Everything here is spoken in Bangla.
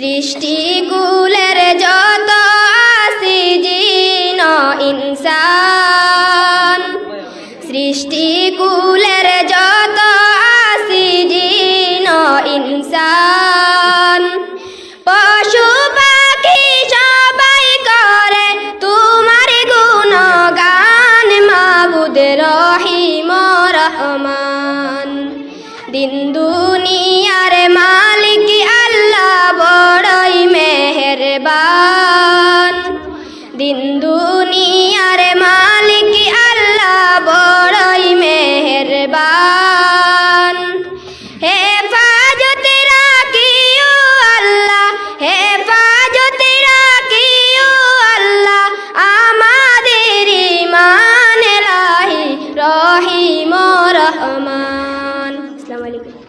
সৃষ্টি গুলের যত আসি জিন ইনসান। সৃষ্টি গুলের যত আসি জিন ইনসান। পশু পাখি সবাই করে, তোমার গুণ গান মাবুদ রহিম রহমান। দিন দুনিয়ার মা